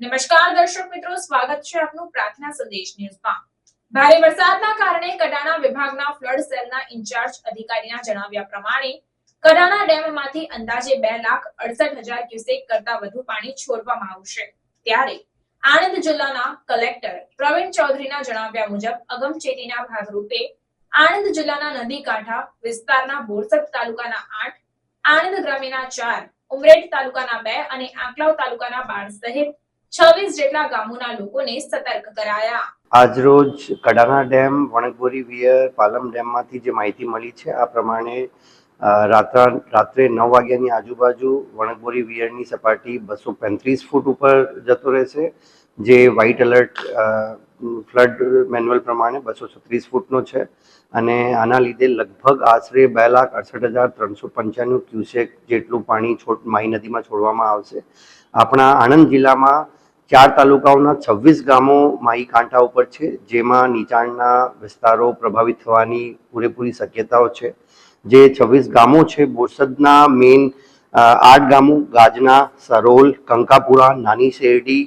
નમસ્કાર દર્શક મિત્રો, સ્વાગત છે આપનું પ્રાર્થના સંદેશ ન્યૂઝમાં. ભારે વરસાદના કારણે કડાણા વિભાગના ફ્લડ સેલના ઇન્ચાર્જ અધિકારીના જણાવ્યા પ્રમાણે, કડાણા ડેમમાંથી અંદાજે બે લાખ અડસઠ હજાર ક્યુસેક કરતા વધુ પાણી છોડવામાં આવશે. ત્યારે આણંદ જિલ્લાના કલેક્ટર પ્રવીણ ચૌધરીના જણાવ્યા મુજબ અગમચેતીના ભાગરૂપે આણંદ જિલ્લાના નદી કાંઠા વિસ્તારના બોરસદ તાલુકાના આઠ, આણંદ ગ્રામ્યના ચાર, ઉમરેઠ તાલુકાના બે અને આંકલાવ તાલુકાના બાર સહિત છવ્વીસ જેટલા ગામોના લોકોને સતર્ક કરાયા. આજરોજ કડાણા ડેમ, વણકબોરી, વિયર, પાલમ ડેમમાંથી જે માહિતી મળી છે, આ પ્રમાણે રાત્રા, રાત્રે નવ વાગ્યાની આજુબાજુ વણકબોરી, વિયરની સપાટી બસો પેંત્રીસ ફૂટ ઉપર જતો રહેશે. જે વ્હાઇટ એલર્ટ ફ્લડ મેન્યુઅલ પ્રમાણે બસો છત્રીસ ફૂટનો છે અને આના લીધે લગભગ આશરે બે લાખ અડસઠ હજાર ત્રણસો પંચાણું ક્યુસેક જેટલું પાણી છોડ માઈ નદીમાં છોડવામાં આવશે. આપણા આણંદ જિલ્લામાં ચાર તાલુકાઓના છવ્વીસ ગામો માઈ કાંઠા ઉપર છે, જેમાં નીચાણના વિસ્તારો પ્રભાવિત થવાની પૂરેપૂરી શક્યતાઓ છે. જે છવ્વીસ ગામો છે, બોરસદના મેઇન આઠ ગામો ગાજના, સરોલ, કંકાપુરા, નાની શેરડી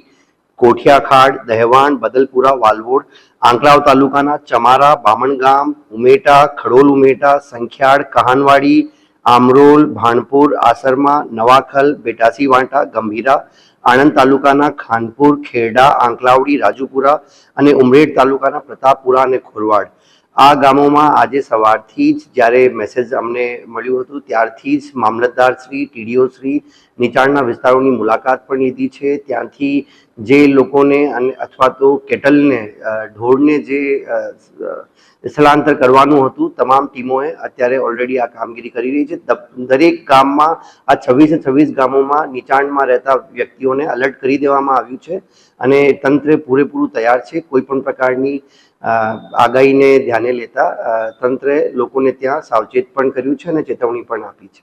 કોઠિયાખાડ, દહેવાણ, બદલપુરા, વાલવોડ, આંકલાવ તાલુકાના ચમારા, બામણગામ, ઉમેટા, ખડોલ ઉમેટા, સંખ્યાળ, કહાનવાડી, આમરોલ, ભાણપુર, આસરમા, નવાખલ, બેટાસી વાંટા, ગંભીરા, આણંદ તાલુકાના ખાનપુર, ખેરડા, આંકલાવડી, રાજુપુરા અને ઉમરેડ તાલુકાના પ્રતાપપુરા અને ખોરવાડ. આ ગામોમાં આજે સવારથી જ જ્યારે મેસેજ અમને મળ્યું હતું, ત્યારથી જ મામલતદાર શ્રી, ટીડીઓ શ્રી, નીચાણના વિસ્તારોની મુલાકાત પણ લીધી છે. ત્યાંથી જે લોકોને અને અથવા તો કેટલને ઢોળને જે સ્થળાંતર કરવાનું હતું, તમામ ટીમોએ અત્યારે ઓલરેડી આ કામગીરી કરી રહી છે. દરેક ગામમાં, આ છવ્વીસે છવ્વીસ ગામોમાં નીચાણમાં રહેતા વ્યક્તિઓને અલર્ટ કરી દેવામાં આવ્યું છે અને તંત્ર પૂરેપૂરું તૈયાર છે. કોઈ પણ પ્રકારની આગાહીને ધ્યાને લેતા તંત્રે લોકોને ત્યાં સાવચેત પણ કર્યું છે અને ચેતવણી પણ આપી છે.